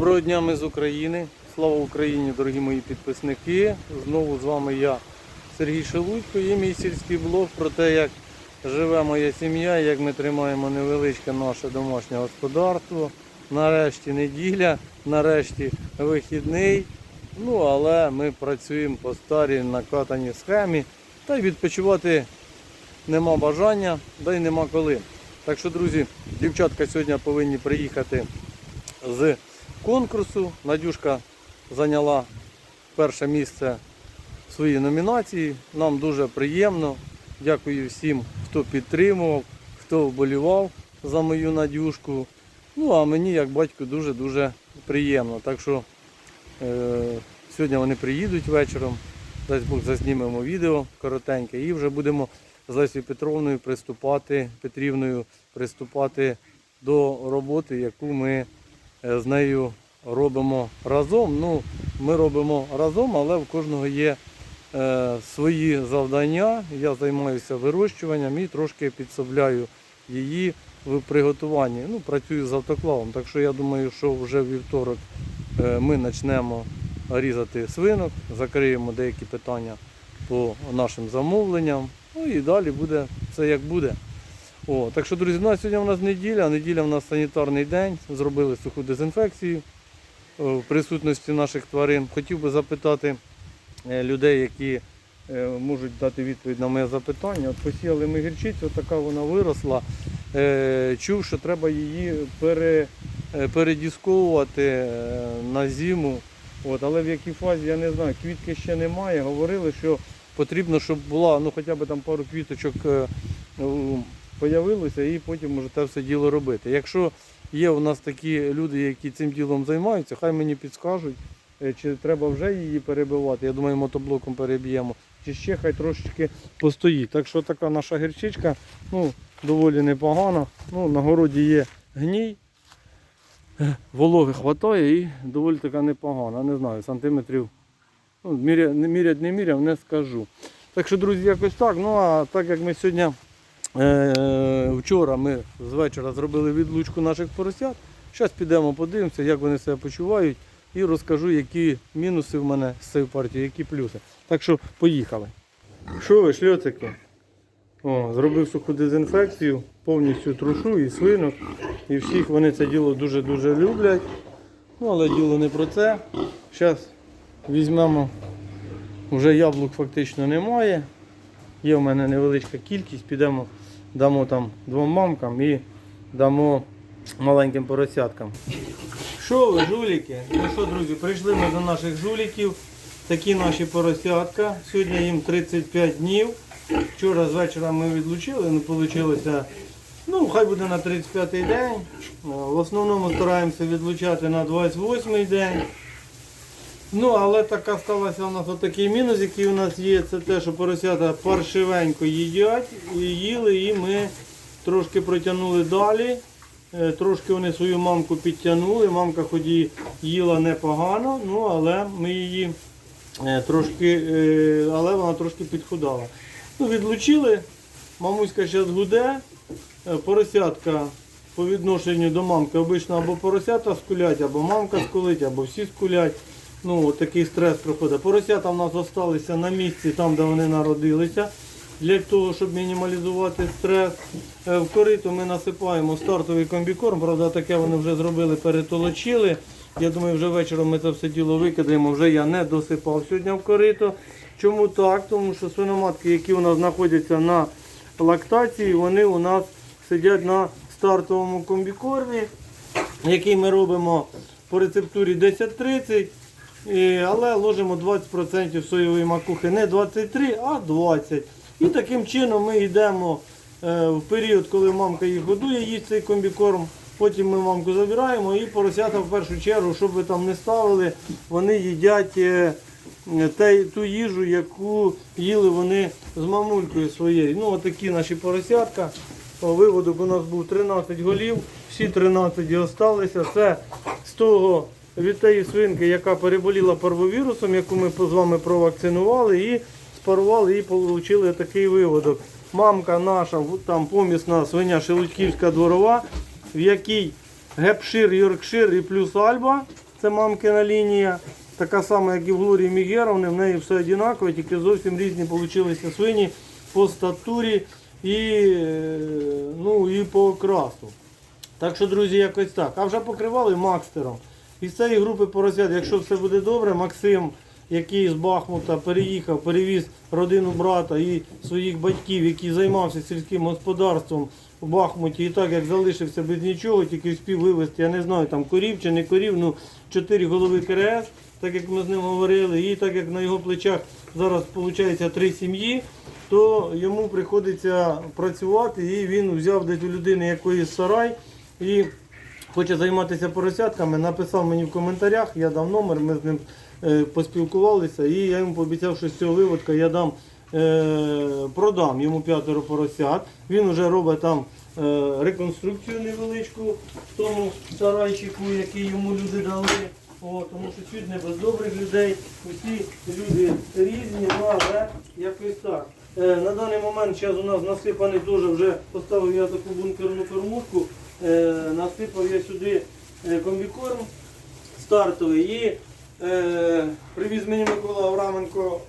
Доброго дня, ми з України. Слава Україні, дорогі мої підписники. Знову з вами я, Сергій Шелудько, і мій сільський блог про те, як живе моя сім'я, як ми тримаємо невеличке наше домашнє господарство. Нарешті неділя, нарешті вихідний. Ну, але ми працюємо по старій накатаній схемі. Та й відпочивати нема бажання, да й нема коли. Так що, друзі, дівчатка сьогодні повинні приїхати з конкурсу. Надюшка зайняла перше місце в своїй номінації. Нам дуже приємно. Дякую всім, хто підтримував, хто вболівав за мою Надюшку. Ну а мені, як батьку, дуже-дуже приємно. Так що е, сьогодні вони приїдуть вечором. Дасть Бог зазнімемо відео коротеньке і вже будемо з Лесією Петровною приступати, Петрівною приступати до роботи, яку ми з нею робимо разом. Ну, ми робимо разом, але в кожного є е, свої завдання. Я займаюся вирощуванням і трошки підсобляю її в приготуванні. Ну, працюю з автоклавом. Так що я думаю, що вже вівторок е, ми почнемо різати свинок, закриємо деякі питання по нашим замовленням. Ну і далі буде все як буде. О, так що, друзі, ну, сьогодні у нас неділя, неділя у нас санітарний день. Зробили суху дезінфекцію е, в присутності наших тварин. Хотів би запитати е, людей, які е, можуть дати відповідь на моє запитання. От посіяли ми гірчицю, така вона виросла. Чув, що треба її пере, передісковувати на зиму. От, але в якій фазі я не знаю, квітки ще немає. Говорили, що потрібно, щоб була ну, хоча б там пару квіточок появилося і потім може те все діло робити. Якщо є у нас такі люди, які цим ділом займаються, хай мені підскажуть, е, чи треба вже її перебивати. Я думаю, мотоблоком переб'ємо, чи ще хай трошечки постоїть. Так що така наша гірчичка ну, доволі непогана. Ну, на городі є гній. Е, Вологи хватає і доволі така непогана. Не знаю, сантиметрів. Ну, міря, не мірять, не міряв, не скажу. Так що, друзі, якось так. Ну а так як ми сьогодні, вчора ми з вечора зробили відлучку наших поросят, зараз підемо подивимося, як вони себе почувають, і розкажу, які мінуси в мене з цією партією, які плюси. Так що поїхали. Що ви, шльоцики? О, зробив суху дезінфекцію, повністю трушу і свинок. І всіх вони це діло дуже-дуже люблять. Ну, але діло не про це. Зараз візьмемо, вже яблук фактично немає. Є в мене невеличка кількість, підемо, дамо там двом мамкам і дамо маленьким поросяткам. Що ви, жуліки? Ну що, друзі, прийшли ми до наших жуліків. Такі наші поросятка. Сьогодні їм 35 днів. Вчора з вечора ми відлучили, не вийшло. Ну, хай буде на 35-й день. В основному стараємося відлучати на 28-й день. Ну, але така сталася у нас отакий мінус, який у нас є, це те, що поросята паршивенько їдять їли, і ми трошки протягнули далі. Е, Трошки вони свою мамку підтягнули. Мамка ході їла непогано, ну але ми її е, трошки, е, але вона трошки підхудала. Ну, відлучили, мамуська зараз гуде, поросятка по відношенню до мамки обично або поросята скулять, або мамка скулить, або всі скулять. Ну, такий стрес проходить. Поросята в нас залишилися на місці, там, де вони народилися. Для того, щоб мінімалізувати стрес, Е, в корито ми насипаємо стартовий комбікорм. Правда, таке вони вже зробили, перетолочили. Я думаю, вже вечором ми це все діло викидаємо. Вже я не досипав сьогодні в корито. Чому так? Тому що свиноматки, які у нас знаходяться на лактації, вони у нас сидять на стартовому комбікормі, який ми робимо по рецептурі 10-30. Але ложимо 20% соєвої макухи не 23, а 20. І таким чином ми йдемо е, в період, коли мамка їх годує, їсть цей комбікорм. Потім ми мамку забираємо і поросята в першу чергу, щоб ви там не ставили, вони їдять е, те, ту їжу, яку їли вони з мамулькою своєю. Ну, отакі наші поросятка. Виводок у нас був 13 голів, всі 13 і залишилися. Це з того від тієї свинки, яка переболіла парвовірусом, яку ми з вами провакцинували і спарували і отримали такий виводок. Мамка наша, там помісна свиня Шелудьківська дворова, в якій гепшир, Йоркшир і плюс Альба. Це мамкина лінія. Така сама, як і в Глорії Мігеровни, в неї все однаково, тільки зовсім різні получилися свині по статурі і, е, ну, і по окрасу. Так що, друзі, якось так. А вже покривали Макстером. Із цієї групи поросят, якщо все буде добре, Максим, який з Бахмута переїхав, перевіз родину брата і своїх батьків, який займався сільським господарством у Бахмуті, і так як залишився без нічого, тільки встиг вивезти, я не знаю, там корів чи не корів, ну чотири голови КРС, так як ми з ним говорили, і так як на його плечах зараз виходить три сім'ї, то йому приходиться працювати, і він взяв десь у людини якоїсь сарай і хоче займатися поросятками, написав мені в коментарях, я дав номер, ми з ним е, поспілкувалися, і я йому пообіцяв, що з цього виводка я дам, е, продам йому п'ятеро поросят. Він вже робить там е, реконструкцію невеличку в тому сарайчику, який йому люди дали. О, тому що світ не без добрих людей, усі люди різні, але якось так. Е, на даний момент зараз у нас насипаний теж вже поставив я таку бункерну кормушку, насипав я сюди е, комбікорм стартовий і е, привіз мені Микола Авраменко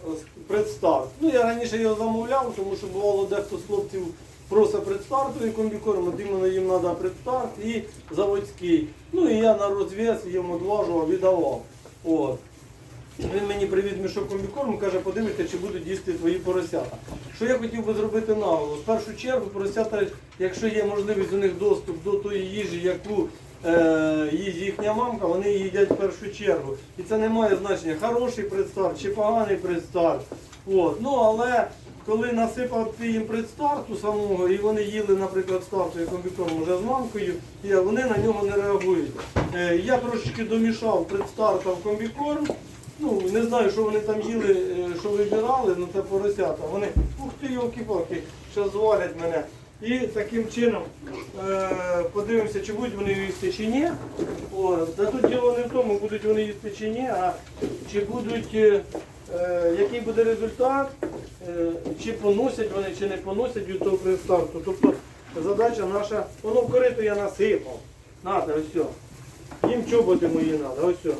предстарт. Ну я раніше його замовляв, тому що бувало дехто з хлопців просить предстартовий комбікорм, от іменно їм треба предстарт і заводський. Ну і я на розв'яз йому дважував, віддавав. От. Він мені привіз мішок комбікорму, каже, подивися, чи будуть їсти твої поросята. Що я хотів би зробити наголос? В першу чергу поросята, якщо є можливість у них доступ до тої їжі, яку е, їсть їхня мамка, вони їдять в першу чергу. І це не має значення, хороший предстарт чи поганий предстарт. От. Ну, але коли насипав ти їм предстарту самого, і вони їли, наприклад, стартовий комбікорм вже з мамкою, вони на нього не реагують. Е, я трошечки домішав предстартом комбікорм. Ну, не знаю, що вони там їли, е, що вибирали, ну це поросята. Вони, ух ти, йолки-палки, що звалять мене. І таким чином е, подивимося, чи будуть вони їсти чи ні. О, та тут діло не в тому, будуть вони їсти чи ні, а чи будуть, е, е, який буде результат, е, чи поносять вони, чи не поносять від того предстарту. Тобто задача наша, воно в я насипав. Нате, ось все. Їм чоботи мої треба, ось все.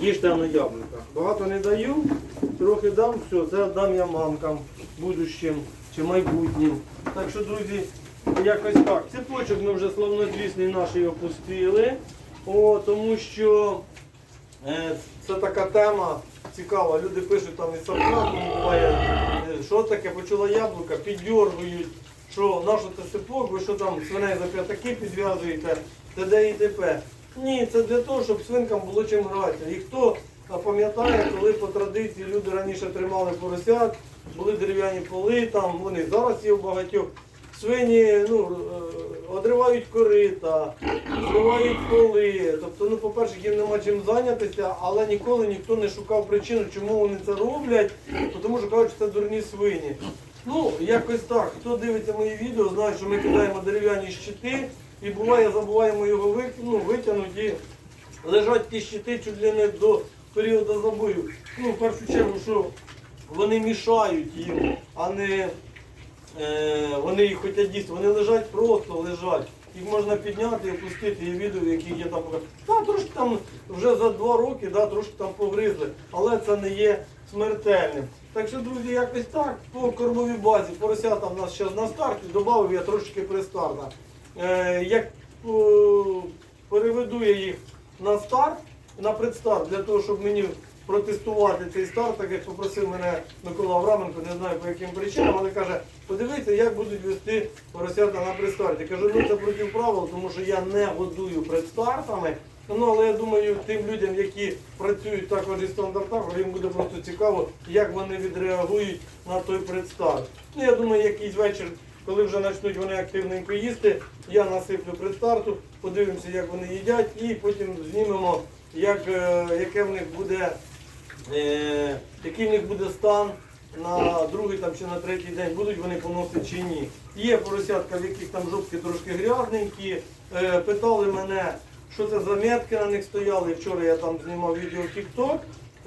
Їжте на яблука. Багато не даю, трохи дам, все, це дам я мамкам будущим чи майбутнім. Так що, друзі, якось так. Цепочок ми вже славнозвісний наш опустили. О, тому що е, це така тема цікава. Люди пишуть там і сарказмом буває, е, що таке, почула яблука, піддергують, що нащо це сипок, ви що там свиней за п'ятаки підв'язуєте, т.д. і т.п. Ні, це для того, щоб свинкам було чим гратися. І хто пам'ятає, коли по традиції люди раніше тримали поросят, були дерев'яні поли, там вони зараз є у багатьох. Свині ну, е, одривають корита, зривають поли. Тобто, ну, по-перше, їм нема чим зайнятися, але ніколи ніхто не шукав причину, чому вони це роблять, тому що кажуть, що це дурні свині. Ну, якось так. Хто дивиться мої відео, знає, що ми кидаємо дерев'яні щити, і буває, забуваємо його ну, витягнути. І лежать ті щити чуть ли не до періоду забою. Ну, в першу чергу, що вони мішають їм, а не е, вони їх хочуть їсти. Вони лежать просто лежать. Їх можна підняти і опустити. Є відео, яких є там. Та, трошки там вже за два роки, да, трошки там погризли, але це не є смертельним. Так що, друзі, якось так, по кормовій базі, поросята в нас зараз на старті, додав я трошки пристарта. Е, як переведу я їх на старт, на предстарт, для того, щоб мені протестувати цей старт, так як попросив мене Микола Авраменко, не знаю по яким причинам, але каже, подивіться, як будуть вести поросята на предстарті. Кажу, ну це проти правил, тому що я не годую предстартами. Ну, але я думаю, тим людям, які працюють також із стандартами, їм буде просто цікаво, як вони відреагують на той предстарт. Ну, я думаю, якийсь вечір, коли вже почнуть вони активненько їсти, я насиплю предстарту, подивимося, як вони їдять, і потім знімемо, як, е, яке в них буде, е, який в них буде стан на другий там, чи на третій день, будуть вони поносити чи ні. Є поросятка, в яких там жопки трошки грязненькі. Е, питали мене, що це за метки на них стояли. Вчора я там знімав відео в TikTok.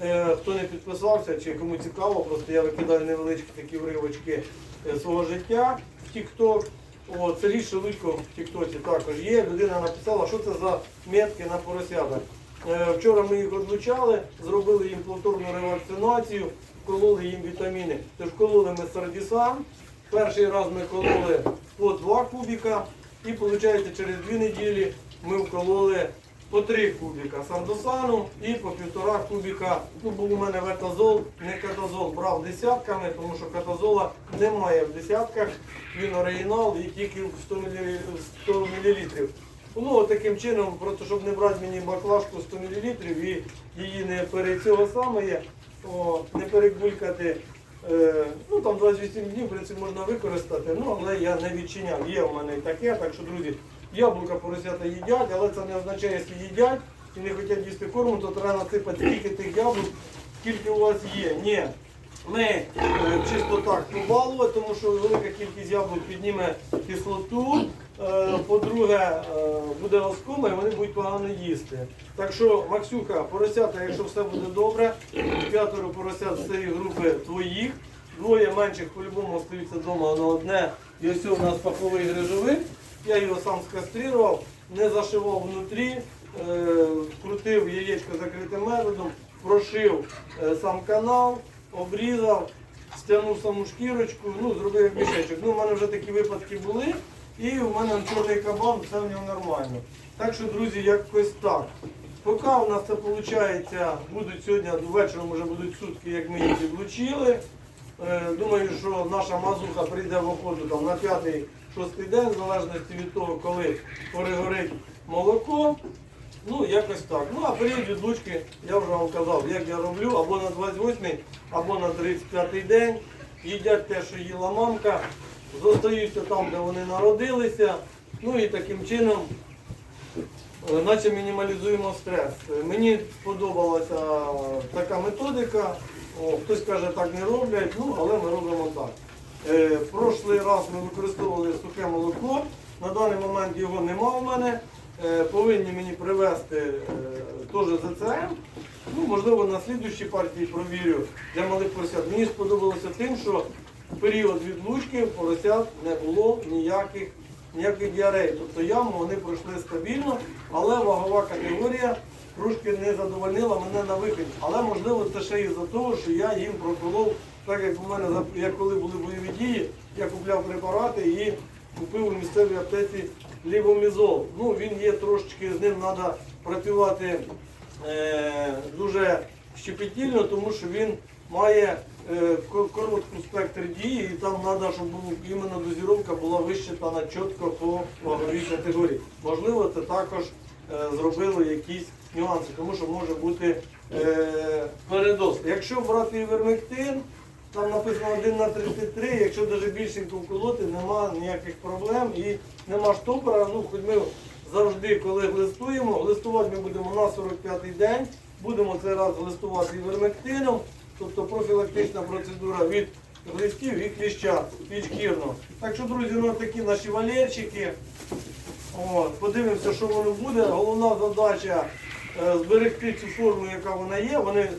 Е, Хто не підписався чи кому цікаво, просто я викидаю невеличкі такі уривочки е, свого життя в TikTok. О, Сергій Шелудько в Тіктоці також є. Людина написала, що це за метки на поросятах. Е, Вчора ми їх відлучали, зробили їм повторну ревакцинацію, вкололи їм вітаміни. Тож вкололи ми сардісан. Перший раз ми кололи по 2 кубіка, і виходить через 2 неділі ми вкололи по 3 кубіка сардосану і по півтора кубіка. Ну, був у мене ветазол, не катазол, брав десятками, тому що катазола немає в десятках. Він оригінал і тільки в 100 мл. Ну, таким чином, просто щоб не брати мені баклажку 100 мл і її не перед цього саме, о, не перегулькати. Е, ну там 28 днів, в принципі, можна використати, ну але я не відчиняв. Є в мене таке, так що, друзі, яблука поросята їдять, але це не означає, якщо їдять і не хочуть їсти корму, то треба насипати стільки тих яблук, скільки у вас є. Ні. Ми е, чисто так побалувати, тому що велика кількість яблук підніме кислоту. Е, По-друге, е, буде лоскома і вони будуть погано їсти. Так що, Максюха, поросята, якщо все буде добре, п'ятеро поросят з цієї групи твоїх, двоє менших по-любому остаються вдома на одне. І ось у нас паховий грижовик. Я його сам скастрував, не зашивав внутрі, е, крутив яєчко закритим методом, прошив е, сам канал, обрізав, стягнув саму шкірочку, ну, зробив мішечок. Ну, у мене вже такі випадки були, і у мене чорний кабан, все в ньому нормально. Так що, друзі, якось так. Поки у нас це виходить, будуть сьогодні вечором вже будуть сутки, як ми їх відлучили. Е, Думаю, що наша мазуха прийде в охоту там, на п'ятий, шостий день, в залежності від того, коли перегорить молоко. Ну, якось так. Ну, а період відлучки, я вже вам казав, як я роблю, або на 28-й, або на 35-й день. Їдять те, що їла мамка, зостаються там, де вони народилися. Ну і таким чином Е, наче мінімалізуємо стрес. Мені сподобалася така методика. О, хтось каже, так не роблять, ну але ми робимо так. Е, прошлий раз ми використовували сухе молоко. На даний момент його нема у мене. Е, повинні мені привезти е, теж ЗЦМ. Ну, можливо, на слідущій партії провірю для малих поросят. Мені сподобалося тим, що в період відлучки поросят не було ніяких ніяких діарей. Тобто яму вони пройшли стабільно, але вагова категорія трошки не задовольнила мене на виході. Але можливо це ще із-за того, що я їм проколов, так як у мене як коли були бойові дії, я купляв препарати і купив у місцевій аптеці лівомізол. Ну він є трошечки, з ним треба працювати е, дуже щепетільно, тому що він має е, ко- коротку спектр дії, і там треба, щоб був, іменно дозіровка була вищитана чітко по ваговій категорії. Можливо, це також е, зробило якісь нюанси, тому що може бути е, передоз. Якщо брати івермектин, там написано 1 на 33, якщо навіть більшенько вколоти, нема ніяких проблем і нема штопора. Ну, хоч ми завжди, коли глистуємо, глистувати ми будемо на 45-й день, будемо цей раз глистувати івермектином, тобто профілактична процедура від глистів і кліща підшкірно. Так що, друзі, ну такі наші валерчики. От, подивимося, що воно буде. Головна задача е, зберегти цю форму, яка вона є. Вони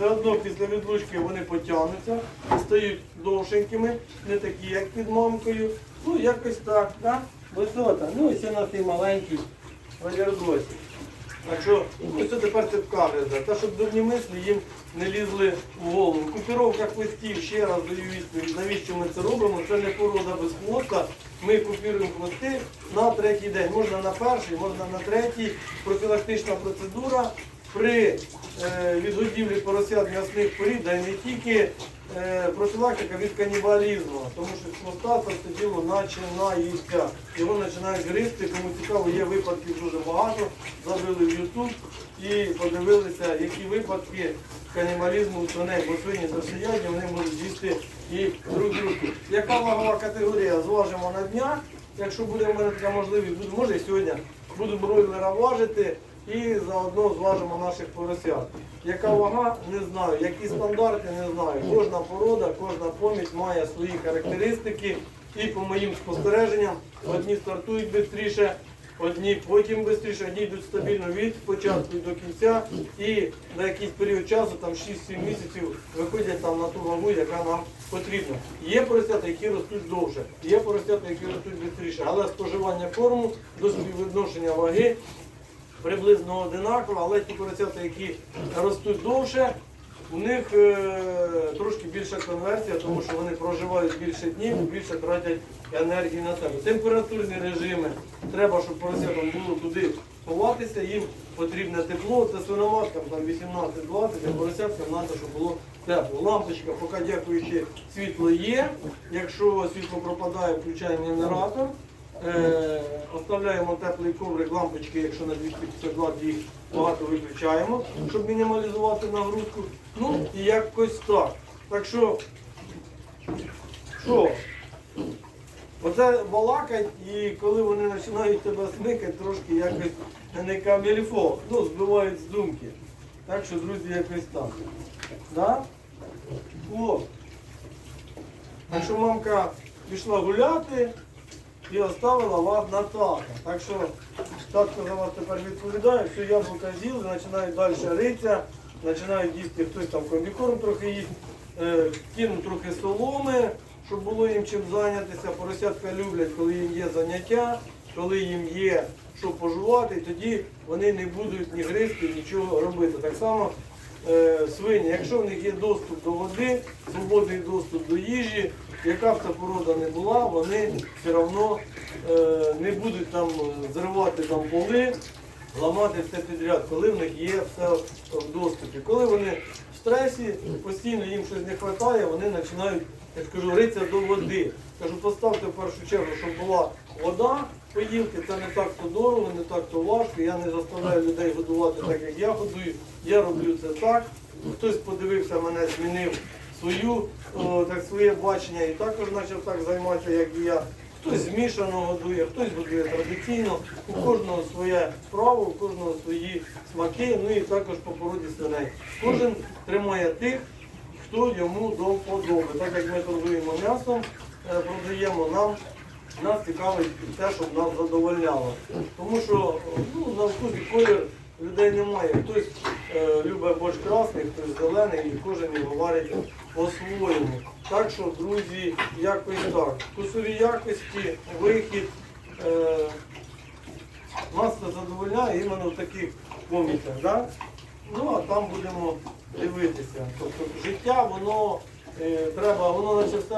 все одно після відлучки вони потягнуться, стають довшенькими, не такі, як під мамкою. Ну, якось так, так? Висота. Ну, ось у нас і маленький валярдосик. Так що, ну це тепер цепка гриза. Та щоб дурні мислі їм не лізли в голову. Купіровка хвостів, ще раз даю відповідь, навіщо ми це робимо. Це не порода без хвоста. Ми купіруємо хвости на третій день. Можна на перший, можна на третій. Профілактична процедура при е, відгодівлі поросят м'ясних порід, да й не тільки е, профілактика від канібалізму, тому що з хвоста це діло починається. Його починають гризти, кому цікаво, є випадків дуже багато. Забили в YouTube і подивилися, які випадки канібалізму у свиней, бо свині засіяння, вони можуть з'їсти і друг другу. Яка вагова категорія? Зважимо на днях. Якщо буде в мене така можливість, буду, може і сьогодні буду бройлера важити і заодно зважимо наших поросят. Яка вага, не знаю. Які стандарти, не знаю. Кожна порода, кожна помість має свої характеристики. І по моїм спостереженням, одні стартують швидше, одні потім швидше, одні йдуть стабільно від початку до кінця. І на якийсь період часу, там 6-7 місяців, виходять там на ту вагу, яка нам потрібна. Є поросята, які ростуть довше, є поросята, які ростуть швидше, але споживання корму до співвідношення ваги приблизно одинаково, але ті поросята, які ростуть довше, у них е, трошки більша конверсія, тому що вони проживають більше днів, більше тратять енергії на себе. Температурні режими треба, щоб поросятам було куди ховатися, їм потрібне тепло. Це свиноматкам там 18-20, а поросяткам треба, щоб було тепло. Лампочка, поки дякуючи, світло є. Якщо світло пропадає, включаємо генератор. Е, оставляємо теплий коврик, лампочки, якщо на 250 Вт їх багато виключаємо, щоб мінімалізувати нагрузку. Ну і якось так. Так що, що? Оце балакать, і коли вони починають тебе смикати, трошки якось не камільфо, ну, збивають з думки. Так що, друзі, якось так. Да? О. Так що мамка пішла гуляти і оставила вас на тата. Так що татко за вас тепер відповідає, все яблука з'їли, починають далі ритися, починають їсти хтось там комбікорм трохи їсть, е, трохи соломи, щоб було їм чим зайнятися. Поросятка люблять, коли їм є заняття, коли їм є що пожувати, тоді вони не будуть ні гризти, нічого робити. Так само е, свині, якщо в них є доступ до води, свободний доступ до їжі, яка б ця порода не була, вони все одно е, не будуть там е, зривати там поли, ламати все підряд, коли в них є все в доступі. Коли вони в стресі, постійно їм щось не вистачає, вони починають, я скажу, ритися до води. Кажу, поставте в першу чергу, щоб була вода, поїлки, це не так то дорого, не так то важко. Я не заставляю людей годувати так, як я годую. Я роблю це так. Хтось подивився мене, змінив свою, так, своє бачення і також почав так займатися, як і я. Хтось змішано годує, хтось годує традиційно, у кожного своє право, у кожного свої смаки, ну і також по породі свиней. Кожен тримає тих, хто йому до вподоби. Так як ми торгуємо м'ясом, е, продаємо нам. Нас цікавить те, щоб нас задовольняло. Тому що ну, на вкус і колір людей немає. Хтось е, любить борщ красний, хтось зелений, і кожен його варить по-своєму. Так що, друзі, якось так. Вкусові якості, вихід. Е, нас задовольняє іменно в таких коміках. Да? Ну а там будемо дивитися. Тобто життя, воно е, треба, воно наче все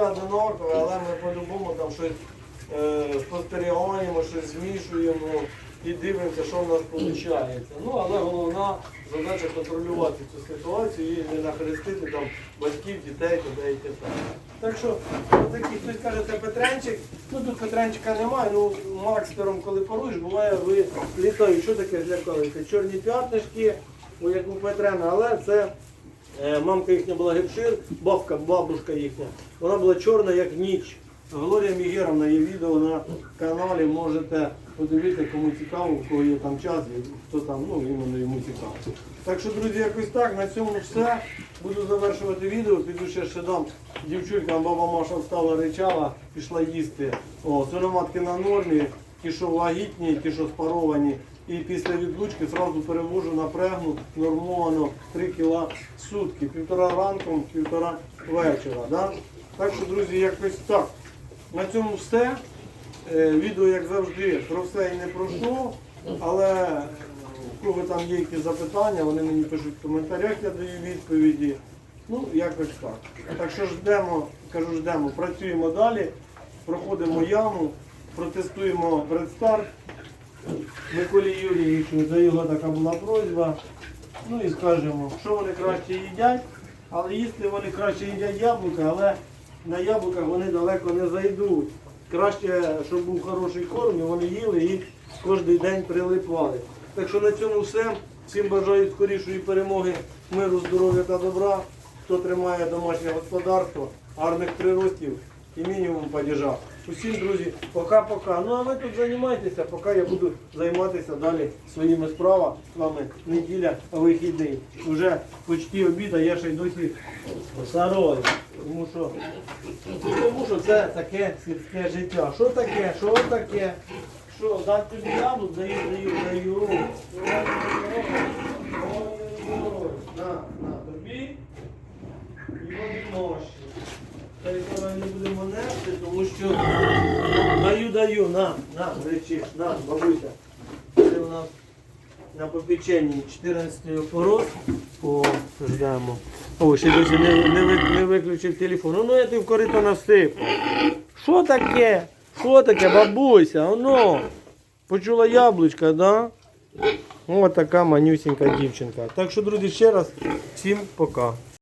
але ми по-любому там щось е, спостерігаємо, щось змішуємо і дивимося, що в нас виходить. Ну, але головна задача контролювати цю ситуацію і не нахрестити там батьків, дітей, людей і т.п. Так що, такий хтось каже, це Петренчик. Ну тут Петренчика немає, ну макстером, коли поруєш, буває, ви літають. Що таке злякалися? Чорні п'ятнишки, як у Петрена, але це Е, Мамка їхня була гепшир, бабка, бабушка їхня. Вона була чорна, як ніч. Глорія Мігеровна є відео на каналі, можете подивитися, кому цікаво, у кого є там час, і хто там, ну, іменно йому цікаво. Так що, друзі, якось так, на цьому все. Буду завершувати відео, піду ще ще дам дівчулькам, баба Маша встала, ричала, пішла їсти. О, свиноматки на нормі, ті, що вагітні, ті, що спаровані. І після відлучки одразу перевожу на прегну нормовано 3 кіла в сутки, півтора ранком, півтора вечора. Да? Так що, друзі, якось так. На цьому все. Е, Відео, як завжди, про все і не про що, але е, у кого там є якісь запитання, вони мені пишуть в коментарях, я даю відповіді. Ну, якось так. Так що ждемо, кажу, ждемо, працюємо далі, проходимо яму, протестуємо предстарт. Миколі Юрійовичу, за його така була просьба. Ну і скажемо, що вони краще їдять, але їсти вони краще їдять яблука, але на яблуках вони далеко не зайдуть. Краще, щоб був хороший корм, і вони їли і кожен день прилипали. Так що на цьому все. Всім бажаю скорішої перемоги, миру, здоров'я та добра. Хто тримає домашнє господарство, гарних приростів і мінімум падіжа. Усім, друзі, пока-пока. Ну а ви тут займайтеся, поки я буду займатися далі своїми справами. З вами неділя вихідний. Уже почти обід, я ще й досі сарою. Тому що, тому що це таке сільське життя. Що таке? Що таке? Що, дати тобі яблук, даю, даю, даю. На, на, тобі і водіноші. Та й коли не будемо нести, тому що даю, даю, на, на, речі, на, бабуся. Це у нас на попеченні 14 опорос. О, ждемо. О, ще досі не, не, ви- не виключив телефон. Ну, я ти в корито насипав. Що таке? Що таке, бабуся? Оно. Почула яблучка, да? Ось така манюсінька дівчинка. Так що, друзі, ще раз всім пока.